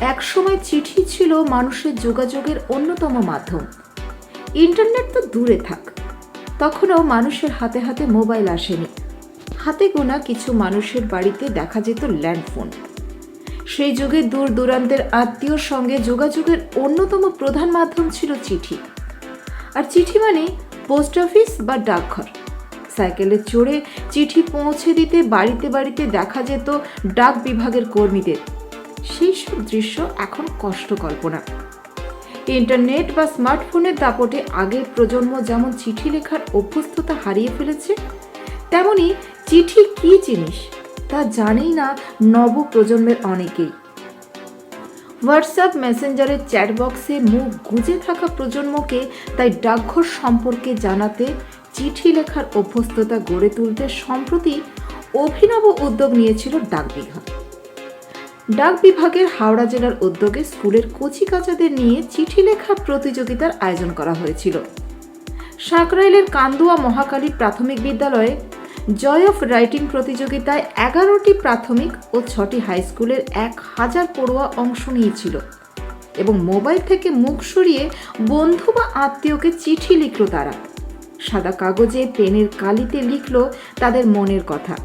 একসময় চিঠি ছিল মানুষের যোগাযোগের অন্যতম মাধ্যম। ইন্টারনেট তো দূরে থাক। তখনও মানুষের হাতে হাতে মোবাইল আসেনি। হাতে গোনা কিছু মানুষের বাড়িতে দেখা যেত ল্যান্ডফোন। সেই যুগে দূর দূরান্তের আত্মীয়র সঙ্গে যোগাযোগের অন্যতম প্রধান মাধ্যম ছিল চিঠি। আর চিঠি মানে পোস্ট অফিস বা ডাকঘর। সাইকেলে চড়ে চিঠি পৌঁছে দিতে বাড়িতে বাড়িতে দেখা যেত ডাক বিভাগের কর্মীদের। সেই সব দৃশ্য এখন কষ্ট কল্পনা ইন্টারনেট বা স্মার্টফোনের দাপটে আগের প্রজন্ম যেমন চিঠি লেখার অভ্যস্ততা হারিয়ে ফেলেছে, তেমনি চিঠি কী জিনিস তা জানেই না নব প্রজন্মের অনেকেই। হোয়াটসঅ্যাপ মেসেঞ্জারের চ্যাট বক্সে মুখ গুজে থাকা প্রজন্মকে তাই ডাকঘর সম্পর্কে জানাতে চিঠি লেখার অভ্যস্ততা গড়ে তুলতে সম্প্রতি অভিনব উদ্যোগ নিয়েছিল ডাক বিভাগ ডাক বিভাগের হাওড়া জেলার উদ্যোগে স্কুলের কচিকাচাদের নিয়ে চিঠি লেখা প্রতিযোগিতার আয়োজন করা হয়েছিল। সাকরাইলের কান্দুয়া মহাকালী প্রাথমিক বিদ্যালয়ে জয় অফ রাইটিং প্রতিযোগিতায় এগারোটি প্রাথমিক ও ছটি হাই স্কুলের এক হাজার পড়ুয়া অংশ নিয়েছিল এবং মোবাইল থেকে মুখ সরিয়ে বন্ধু বা আত্মীয়কে চিঠি লিখল তারা। সাদা কাগজে, পেনের কালিতে লিখল তাদের মনের কথা।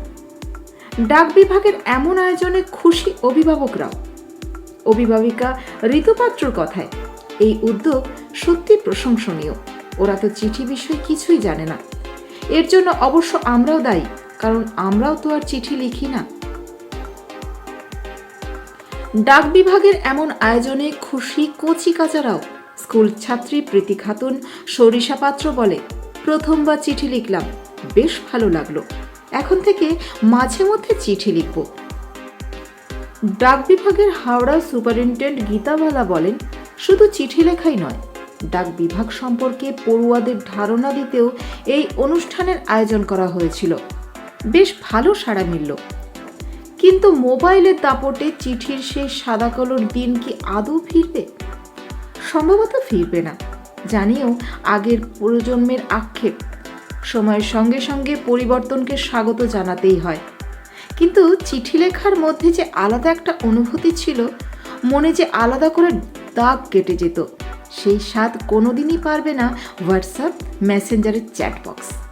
ডাক বিভাগের এমন আয়োজনে খুশি অভিভাবকরাও। অভিভাবিকা ঋতুপাত্রর কথায়, এই উদ্যোগ সত্যি প্রশংসনীয়। ওরা তো চিঠি বিষয়ে কিছুই জানে না। এর জন্য অবশ্য আমরাও দায়ী, কারণ আমরাও তো আর চিঠি লিখি না। ডাক বিভাগের এমন আয়োজনে খুশি কচি কাচারাও স্কুল ছাত্রী প্রীতি খাতুন সরিষা পাত্র বলে, প্রথমবার চিঠি লিখলাম। বেশ ভালো লাগল। এখন থেকে মাঝে মধ্যে চিঠি লিখব। ডাক বিভাগের হাওড়া সুপারিনটেন্ডেন্ট গীতাবালা বলেন, শুধু চিঠি লেখাই নয়, ডাক বিভাগ সম্পর্কে পড়ুয়াদের ধারণা দিতেও এই অনুষ্ঠানের আয়োজন করা হয়েছিল। বেশ ভালো সাড়া মিলল। কিন্তু মোবাইলের দাপটে চিঠির সেই সাদা কালোর দিন কি আদৌ ফিরবে? সম্ভবত ফিরবে না। জানিও আগের প্রজন্মের আক্ষেপ সময়ের সঙ্গে সঙ্গে পরিবর্তনকে স্বাগত জানাতেই হয়। কিন্তু চিঠি লেখার মধ্যে যে আলাদা একটা অনুভূতি ছিল, মনে যে আলাদা করে দাগ কেটে যেত, সেই স্বাদ কোনোদিনই পারবে না হোয়াটসঅ্যাপ, মেসেঞ্জারের চ্যাট বক্স।